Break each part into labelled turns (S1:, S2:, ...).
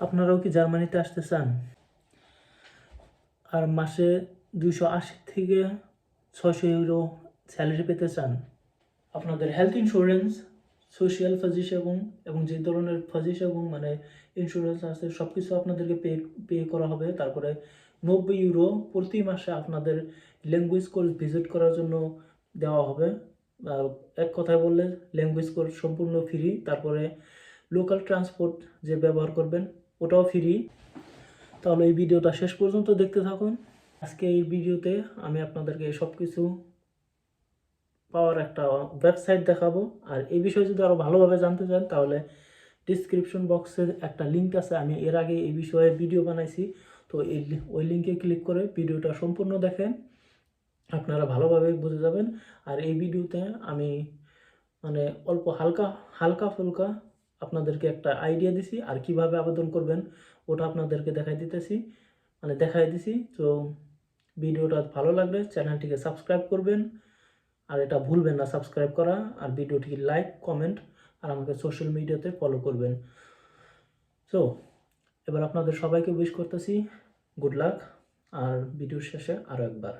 S1: আপনারাও কি জার্মানিতে আসতে চান? আর মাসে দুইশো আশি থেকে ছশো ইউরো স্যালারি পেতে চান। আপনাদের হেলথ ইন্স্যুরেন্স, সোশ্যাল ফাজিস এবং এবং যে ধরনের ফাজিস এবং মানে ইন্স্যুরেন্স আছে সব কিছু আপনাদেরকে পে পে করা হবে। তারপরে নব্বই ইউরো প্রতি মাসে আপনাদের ল্যাঙ্গুয়েজ কোর্স ভিজিট করার জন্য দেওয়া হবে। আর এক কথায় বললে, ল্যাঙ্গুয়েজ কোর্স সম্পূর্ণ ফ্রি। তারপরে লোকাল ট্রান্সপোর্ট যে ব্যবহার করবেন ওটাও ফ্রি তাহলে এই ভিডিওটা শেষ পর্যন্ত দেখতে থাকুন। আজকে এই ভিডিওতে আমি আপনাদেরকে সব কিছু পাওয়ার একটা ওয়েবসাইট দেখাবো। আর এই বিষয়ে যদি আরও ভালোভাবে জানতে চান, তাহলে ডিসক্রিপশন বক্সে একটা লিঙ্ক আছে। আমি এর আগে এই বিষয়ে ভিডিও বানাইছি। তো এই ওই লিঙ্কে ক্লিক করে ভিডিওটা সম্পূর্ণ দেখেন। আপনারা ভালোভাবে বুঝে যাবেন। আর এই ভিডিওতে আমি মানে অল্প হালকা হালকা ফুলকা আপনাদেরকে একটা আইডিয়া দিছি, আর কীভাবে আবেদন করবেন ওটা আপনাদেরকে দেখাই দিতেছি। মানে দেখাই দিছি, তো ভিডিওটা ভালো লাগলে চ্যানেলটিকে সাবস্ক্রাইব করবেন। আর এটা ভুলবেন না সাবস্ক্রাইব করা, আর ভিডিওটিকে লাইক কমেন্ট আর আমাকে সোশ্যাল মিডিয়াতে ফলো করবেন। সো এবার আপনাদের সবাইকে উইশ করতেছি গুড লাক আর ভিডিওর শেষে আরও একবার।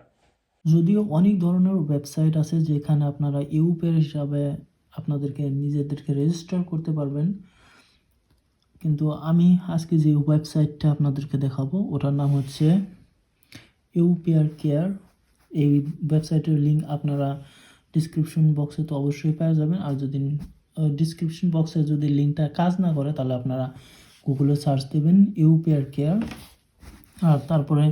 S1: যদিও অনেক ধরনের ওয়েবসাইট আছে যেখানে আপনারা ইউপের হিসাবে আপনাদেরকে নিজেদেরকে রেজিস্টার করতে পারবেন। কিন্তু আমি আজকে যে ওয়েবসাইটটা আপনাদেরকে দেখাবো, ওটার নাম হচ্ছে ইউপিআর কেয়ার এই ওয়েবসাইটের লিঙ্ক আপনারা ডিসক্রিপশন বক্সে তো অবশ্যই পেয়ে যাবেন। আর যদি ডিসক্রিপশন বক্সে যদি লিঙ্কটা কাজ না করে, তাহলে আপনারা গুগলে সার্চ দেবেন ইউপিআর কেয়ার আর তারপরে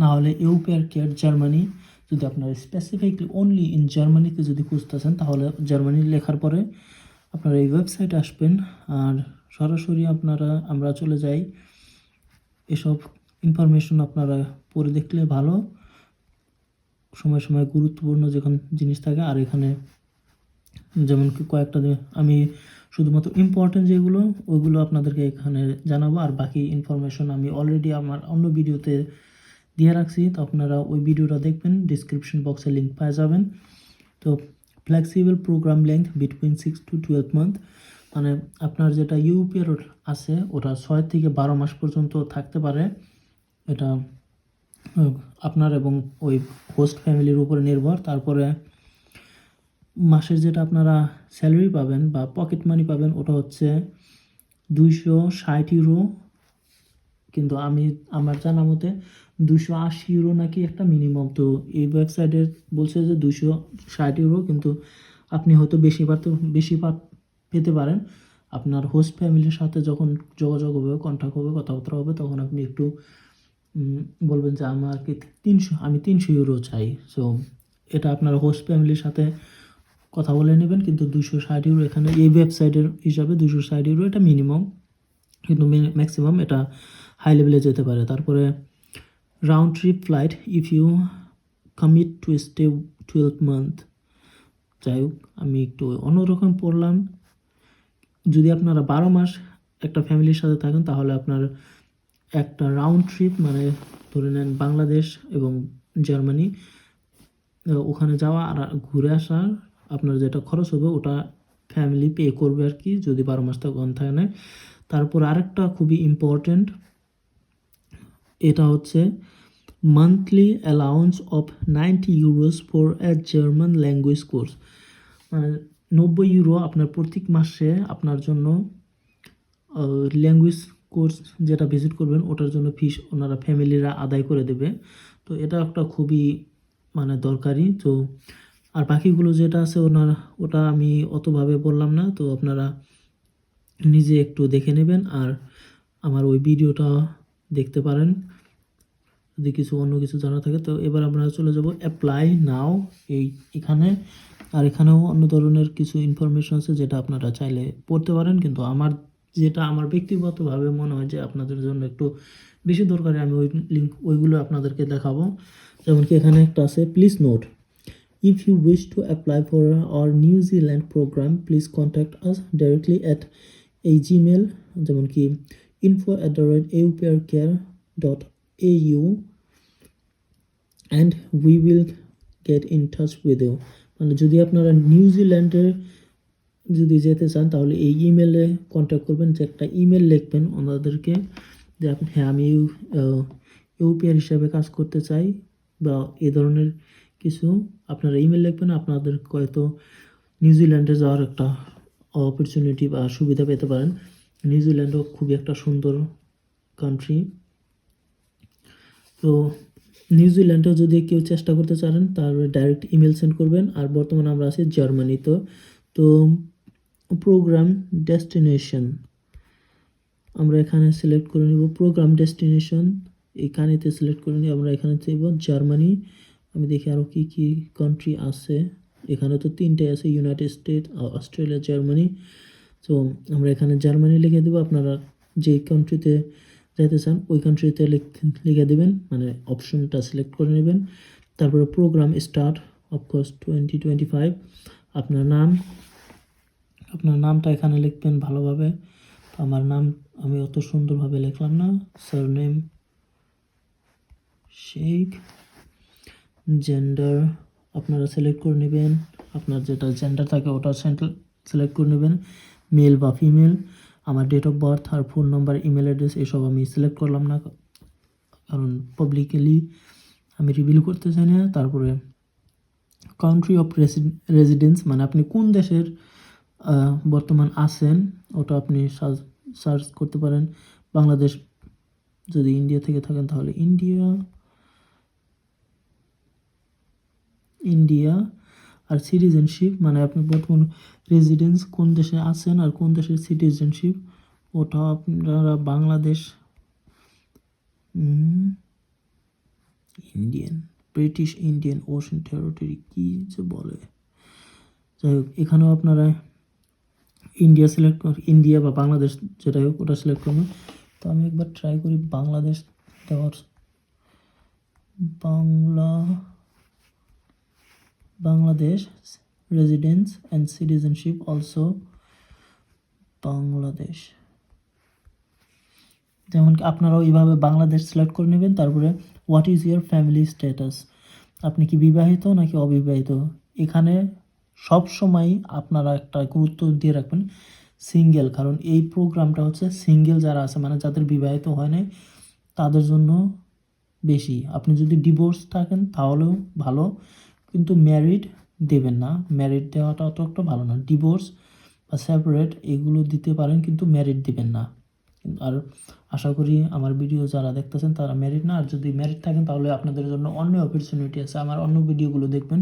S1: না হলে ইউপিআর কেয়ার জার্মানি যদি আপনারা স্পেসিফিকলি অনলি ইন জার্মানিতে যদি খুঁজতেছেন তাহলে জার্মানি লেখার পরে আপনারা এই ওয়েবসাইটে আসবেন। আর সরাসরি আপনারা, আমরা চলে যাই। এসব ইনফরমেশন আপনারা পড়ে দেখলে ভালো। সময় সময় গুরুত্বপূর্ণ যখন জিনিস থাকে। আর এখানে যেমন কি কয়েকটা আমি শুধুমাত্র ইম্পর্টেন্ট যেগুলো, ওইগুলো আপনাদেরকে এখানে জানাব। আর বাকি ইনফরমেশন আমি অলরেডি আমার অন্য ভিডিওতে দিয়ে রাখছি, তো আপনারা ওই ভিডিওটা দেখবেন ডিসক্রিপশন বক্সে লিঙ্ক পেয়ে যাবেন। তো flexible program length between six to twelve month মানে আপনার যেটা ইউপিআর আছে, ওটা ছয় থেকে বারো মাস পর্যন্ত থাকতে পারে। এটা আপনার এবং ওই হোস্ট ফ্যামিলির উপরে নির্ভর। তারপরে মাসের যেটা আপনারা স্যালারি পাবেন বা পকেট মানি পাবেন, ওটা হচ্ছে দুইশো ষাট ইউরো কিন্তু আমি, আমার জানা মতে দুশো আশি ইউরো নাকি একটা মিনিমাম তো এই ওয়েবসাইটের বলছে যে দুশো ষাট ইউরো, কিন্তু আপনি হয়তো বেশি পাতে বেশি পেতে পারেন। আপনার হোস্ট ফ্যামিলির সাথে যখন যোগাযোগ হবে কন্ট্যাক্ট হবে, কথাবার্তা হবে, তখন আপনি একটু বলবেন যে আমাকে তিনশো, আমি তিনশো ইউরো চাই। সো এটা আপনার হোস্ট ফ্যামিলির সাথে কথা বলে নেবেন, কিন্তু দুশো ষাট ইউরো এখানে, এই ওয়েবসাইটের হিসাবে দুশো ষাট ইউরো এটা মিনিমাম কিন্তু ম্যাক্সিমাম এটা হাই লেভেলে যেতে পারে। তারপরে round trip flight if you commit to stay twelve month যাই হোক, আমি একটু অন্যরকম পড়লাম। যদি আপনারা বারো মাস একটা ফ্যামিলির সাথে থাকেন, তাহলে আপনার একটা রাউন্ড ট্রিপ মানে ধরে নেন বাংলাদেশ এবং জার্মানি ওখানে যাওয়া আর ঘুরে আসার আপনার যেটা খরচ হবে, ওটা ফ্যামিলি পে করবে আর কি, যদি বারো মাস তখন থাকে তারপর আরেকটা খুবই ইম্পর্ট্যান্ট এটা হচ্ছে monthly allowance of ninety euros for a German language course মানে নব্বই ইউরো আপনার প্রত্যেক মাসে আপনার জন্য ল্যাঙ্গুয়েজ কোর্স যেটা ভিজিট করবেন, ওটার জন্য ফিস ওনারা ফ্যামিলিরা আদায় করে দেবে। তো এটা একটা খুবই মানে দরকারি। তো আর বাকিগুলো যেটা আছে ওনার, ওটা আমি অতভাবে বললাম না। তো আপনারা নিজে একটু দেখে নেবেন আর আমার ওই ভিডিওটা দেখতে পারেন। যদি কিছু অন্য কিছু জানা থাকে তো এবার আমরা চলে যাব অ্যাপ্লাই নাও এই এখানে। আর এখানেও অন্য ধরনের কিছু ইনফরমেশন আছে যেটা আপনারা চাইলে পড়তে পারেন কিন্তু আমার যেটা আমার ব্যক্তিগতভাবে মনে হয় যে আপনাদের জন্য একটু বেশি দরকারি আমি ওই লিঙ্ক ওইগুলো আপনাদেরকে দেখাবো। যেমন কি এখানে একটা আছে please note If you wish to apply for our Zealand program, please contact us directly at a gmail যেমন কি info at info at the rate dot au and we will get in touch with you. মানে যদি আপনারা নিউজিল্যান্ডের যদি যেতে চান, তাহলে এই ইমেলে কন্ট্যাক্ট করবেন, যে একটা ইমেল লিখবেন ওনাদেরকে, যে আপনি হ্যাঁ আমি ইউ ইউপিআর হিসাবে কাজ করতে চাই, বা এই ধরনের কিছু, আপনারা ইমেল লিখবেন, আপনাদের হয়তো নিউজিল্যান্ডে যাওয়ার একটা অপরচুনিটি বা সুবিধা পেতে পারেন। নিউজিল্যান্ডও খুবই একটা সুন্দর কান্ট্রি তো নিউজিল্যান্ডেও যদি কেউ চেষ্টা করতে চান তাহলে ডাইরেক্ট ইমেল সেন্ড করবেন। আর বর্তমানে আমরা আছি জার্মানি তো তো প্রোগ্রাম ডেস্টিনেশন আমরা এখানে সিলেক্ট করে নিব প্রোগ্রাম ডেস্টিনেশন এখানেতে সিলেক্ট করে নিই আমরা এখানে দেব জার্মানি আমি দেখি আরও কী কী কান্ট্রি আছে। এখানে তো তিনটে আছে ইউনাইটেড স্টেট অস্ট্রেলিয়া জার্মানি তো আমরা এখানে জার্মানি লিখে দেবো। আপনারা যেই কান্ট্রিতে যেতে চান ওই কান্ট্রিতে লিখে দেবেন মানে অপশনটা সিলেক্ট করে নেবেন। তারপরে program start of course twenty twenty five আপনার নাম, আপনার নামটা এখানে লিখবেন ভালোভাবে। আমার নাম, আমি অত সুন্দরভাবে লিখলাম না। Surname Sheikh. জেন্ডার আপনারা সিলেক্ট করে নেবেন। আপনার যেটা জেন্ডার থাকে, ওটা সিলেক্ট করে নেবেন। মেল বা ফিমেল আমার ডেট অফ বার্থ আর ফোন নাম্বার ইমেল অ্যাড্রেস এসব আমি সিলেক্ট করলাম না। কারণ পাবলিকলি আমি রিভিল করতে চাই না। তারপরে কাউন্ট্রি অফ রেসিডেন্স মানে আপনি কোন দেশের বর্তমান আছেন, ওটা আপনি সার্চ করতে পারেন। বাংলাদেশ যদি ইন্ডিয়া থেকে থাকেন তাহলে ইন্ডিয়া ইন্ডিয়া আর সিটিজেনশিপ মানে আপনি বর্তমান রেসিডেন্স কোন দেশে আছেন আর কোন দেশের সিটিজেনশিপ ওটা আপনারা Bangladesh Indian British Indian Ocean Territory কী যে বলে? যাই হোক, এখানেও আপনারা ইন্ডিয়া সিলেক্ট ইন্ডিয়া বা বাংলাদেশ যেটাই হোক ওটা সিলেক্ট করবেন। তো আমি একবার ট্রাই করি বাংলাদেশ দেওয়ার। Bangla Bangladesh residence and citizenship also Bangladesh যেমন আপনারাও এইভাবে বাংলাদেশ সিলেক্ট করে নেবেন, তারপরে what is your family status আপনি কি বিবাহিত নাকি অবিবাহিত? এখানে সব সময় আপনারা একটা গুরুত্ব দিয়ে রাখবেন সিঙ্গেল কারণ এই প্রোগ্রামটা হচ্ছে সিঙ্গেল যারা আছে মানে যাদের বিবাহিত হয় নাই, তাদের জন্য বেশি। আপনি যদি ডিভোর্স থাকেন, তাহলেও ভালো। কিন্তু ম্যারিড দেবেন না। ম্যারিড দেওয়াটা অত একটা ভালো না। ডিভোর্স বা সেপারেট এগুলো দিতে পারেন কিন্তু ম্যারিড দিবেন না। আর আশা করি আমার ভিডিও যারা দেখতেছেন তারা ম্যারিড না। আর যদি ম্যারিড থাকেন তাহলে আপনাদের জন্য অন্য অপরচুনিটি আছে। আমার অন্য ভিডিওগুলো দেখবেন।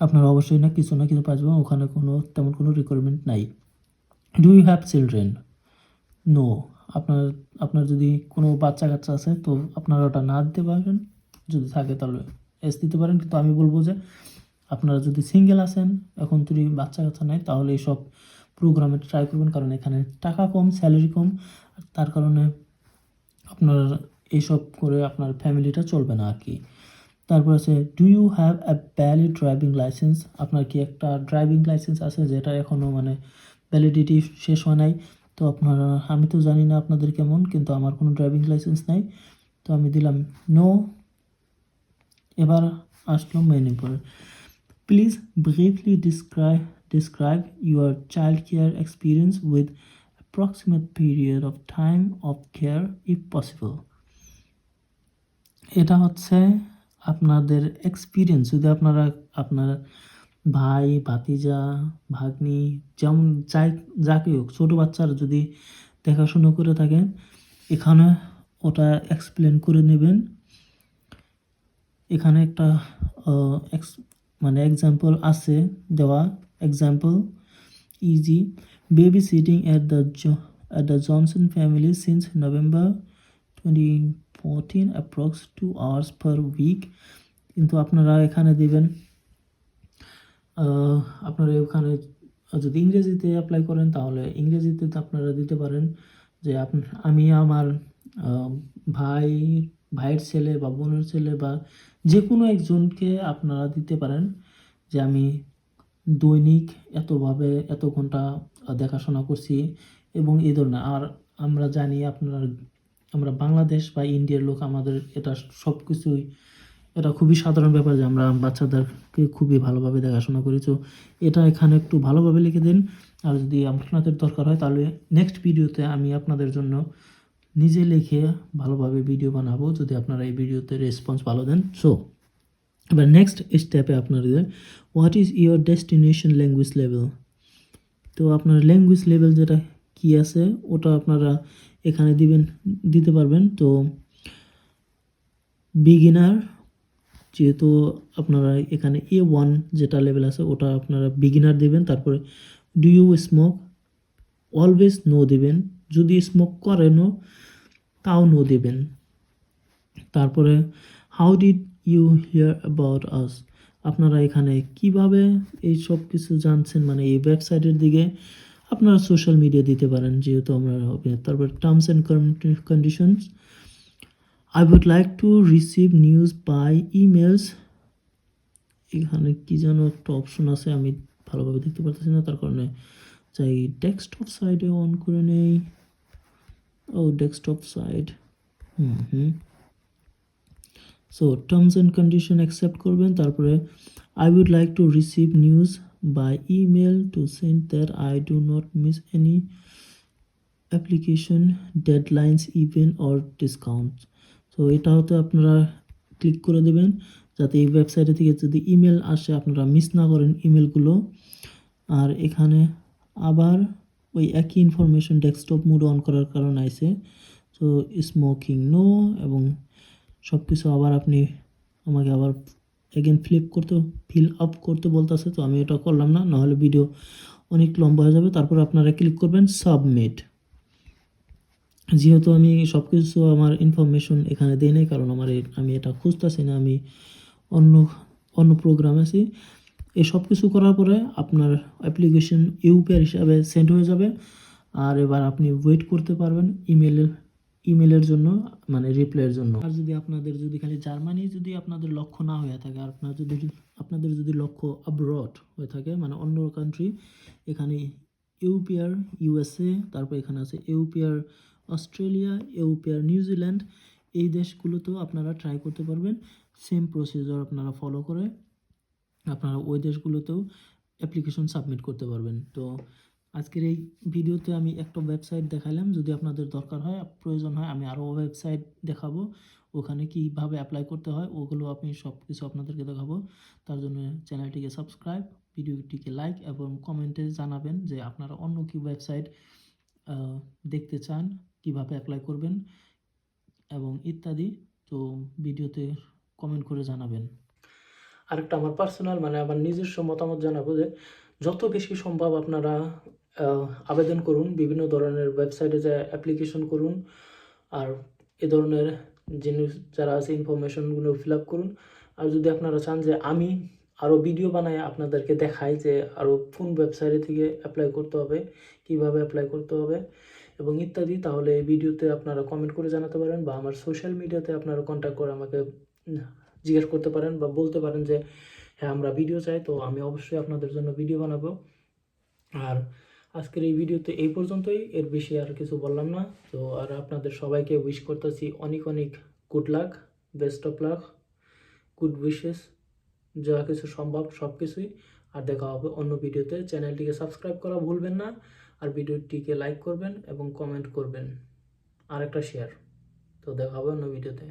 S1: আপনারা অবশ্যই না কিছু না কিছু পাচ্বেন ওখানে কোনো তেমন কোনো রিকোয়ারমেন্ট নাই। Do you have children no আপনার আপনার যদি কোনো বাচ্চা কাচ্চা আছে তো আপনারা ওটা না দিতে পারবেন। যদি থাকে তাহলে। এস দিতে পারেন। কিন্তু আমি বলব যে আপনারা যদি সিঙ্গেল আছেন, এখন যদি বাচ্চা কাচ্চা নেই, তাহলে এইসব প্রোগ্রামে ট্রাই করবেন। কারণ এখানে টাকা কম স্যালারি কম তার কারণে আপনার এইসব করে আপনার ফ্যামিলিটা চলবে না আর কি তারপর আছে do you have a valid driving license আপনার কি একটা ড্রাইভিং লাইসেন্স আছে যেটা এখনও মানে ভ্যালিডিটি শেষ হয় নাই? তো আপনারা, আমি তো জানি না আপনাদের কেমন, কিন্তু আমার কোনো ড্রাইভিং লাইসেন্স নাই। তো আমি দিলাম নো এবার আসলো main important please briefly describe describe your child care experience with approximate period of time of care if possible এটা হচ্ছে আপনাদের এক্সপিরিয়েন্স যদি আপনারা, আপনার ভাই, ভাতিজা, ভাগ্নি, যেমন যাই, যাকে হোক, ছোটো বাচ্চারা যদি দেখাশুনো করে থাকেন, এখানে ওটা এক্সপ্লেন করে নেবেন। এখানে একটা মানে এক্সাম্পল আছে, দেওয়া example eg baby sitting at the at the Johnson family since November twenty fourteen approx two hours per week কিন্তু আপনারা এখানে দেবেন আপনারা ওখানে যদি ইংরেজিতে অ্যাপ্লাই করেন, তাহলে ইংরেজিতে আপনারা দিতে পারেন যে আমি আমার ভাই ভাইয়ের ছেলে বা বোনের ছেলে বা যে কোনো একজনকে আপনারা দিতে পারেন যে আমি দৈনিক এতভাবে এত ঘণ্টা দেখাশোনা করছি এবং এই ধরনের। আর আমরা জানি আপনার, আমরা বাংলাদেশ বা ইন্ডিয়ার লোক, আমাদের এটা সব কিছুই এটা খুবই সাধারণ ব্যাপার যে আমরা বাচ্চাদেরকে খুবই ভালোভাবে দেখাশোনা করি। তো এটা এখানে একটু ভালোভাবে লিখে দিন। আর যদি আপনাদের দরকার হয়, তাহলে নেক্সট ভিডিওতে আমি আপনাদের জন্য নিজে লিখে ভালোভাবে ভিডিও বানাবো যদি আপনারা এই ভিডিওতে রেসপন্স ভালো দেন। সো এবার নেক্সট স্টেপে আপনাদের what is your destination language level তো আপনার ল্যাঙ্গুয়েজ লেভেল যেটা কি আছে, ওটা আপনারা এখানে দিবেন, দিতে পারবেন। তো বিগিনার যেহেতু আপনারা এখানে এ ওয়ান যেটা লেভেল আছে, ওটা আপনারা বিগিনার দিবেন। তারপরে do you smoke always no দেবেন। যদি স্মোক করেনও, তাও নো দেবেন। তারপরে how did you hear about us আপনারা এখানে কীভাবে এই সব কিছু জানছেন? মানে এই ওয়েবসাইটের দিকে আপনারা সোশ্যাল মিডিয়া দিতে পারেন, যেহেতু আমরা হবে। তারপর terms and conditions I would like to receive news by emails এখানে কি যেন একটা অপশন আছে, আমি ভালোভাবে দেখতে পারতেছি না, তার কারণে চাই ডেস্কটপ সাইডে অন করে নেই। ও desktop side hmm hmm. So terms and condition accept করবেন। তারপরে I would like to receive news by email to send that I do not miss any application deadlines event or discount তো এটা হতে আপনারা click করে দেবেন। যাতে এই ওয়েবসাইটে থেকে যদি ইমেল আসে, আপনারা মিস না করেন ইমেলগুলো আর এখানে আবার ওই একই ইনফরমেশন ডেস্কটপ মুড অন করার কারণ আইছে। তো স্মোকিং নো এবং সব কিছু আবার আপনি আমাকে আবার এগেন ফ্লিপ করতে ফিল আপ করতে বলতেছে, তো আমি এটা করলাম না, নাহলে ভিডিও অনেক লম্বা হয়ে যাবে। তারপর আপনারা ক্লিক করবেন সাবমিট যেহেতু আমি সব কিছু আমার ইনফরমেশন এখানে দিই নাই, কারণ আমার আমি এটা খুঁজতেছি না, আমি অন্য অন্য প্রোগ্রাম আছি। এই সব কিছু করার পরে আপনার অ্যাপ্লিকেশন ইউপিআর হিসাবে সেন্ড হয়ে যাবে। আর এবার আপনি ওয়েট করতে পারবেন ইমেলের ইমেলের জন্য মানে রিপ্লাইয়ের জন্য। আর যদি আপনাদের যদি খালি জার্মানি যদি আপনাদের লক্ষ্য না হয়ে থাকে, আর আপনার যদি, আপনাদের যদি লক্ষ্য আব্রড হয়ে থাকে মানে অন্য কান্ট্রি এখানে ইউপিআর ইউএসএ তারপর এখানে আছে ইউপিআর অস্ট্রেলিয়া ইউপিআর নিউজিল্যান্ড এই দেশগুলোতেও আপনারা ট্রাই করতে পারবেন। সেম প্রসিজার আপনারা ফলো করে আপনারা ওই দেশগুলোতেও অ্যাপ্লিকেশন সাবমিট করতে পারবেন। তো আজকের এই ভিডিওতে আমি একটা ওয়েবসাইট দেখালাম, যদি আপনাদের দরকার হয়, প্রয়োজন হয়, আমি আরও ওয়েবসাইট দেখাবো। ওখানে কীভাবে অ্যাপ্লাই করতে হয়, ওগুলো আমি সব কিছু আপনাদেরকে দেখাবো। তার জন্য চ্যানেলটিকে সাবস্ক্রাইব ভিডিওটিকে লাইক এবং কমেন্টে জানাবেন যে আপনারা অন্য কি ওয়েবসাইট দেখতে চান, কীভাবে অ্যাপ্লাই করবেন এবং ইত্যাদি। তো ভিডিওতে কমেন্ট করে জানাবেন। আরেকটা আমার পার্সোনাল মানে আমার নিজস্ব মতামত জানাব যে, যত বেশি সম্ভব আপনারা আবেদন করুন, বিভিন্ন ধরনের ওয়েবসাইটে যে অ্যাপ্লিকেশন করুন, আর এ ধরনের জিনিস যারা আছে ইনফরমেশনগুলো ফিল আপ করুন। আর যদি আপনারা চান যে আমি আরও ভিডিও বানায় আপনাদেরকে দেখাই যে আরও কোন ওয়েবসাইটে থেকে অ্যাপ্লাই করতে হবে, কীভাবে অ্যাপ্লাই করতে হবে, এবং ইত্যাদি, তাহলে এই ভিডিওতে আপনারা কমেন্ট করে জানাতে পারেন বা আমার সোশ্যাল মিডিয়াতে আপনারা কন্ট্যাক্ট করে আমাকে জিজ্ঞেস করতে পারেন বা বলতে পারেন যে হ্যাঁ আমরা ভিডিও চাই, তো আমি অবশ্যই আপনাদের জন্য ভিডিও বানাবো। আর আজকের এই ভিডিওতে এই পর্যন্তই। এর বেশি আর কিছু বললাম না। তো আর আপনাদের সবাইকে উইশ করতেছি অনেক অনেক good luck best of luck good wishes যা কিছু সম্ভব সব কিছুই। আর দেখা হবে অন্য ভিডিওতে চ্যানেলটিকে সাবস্ক্রাইব করা ভুলবেন না। আর ভিডিওটিকে লাইক করবেন এবং কমেন্ট করবেন। আর একটা শেয়ার তো দেখা হবে অন্য ভিডিওতে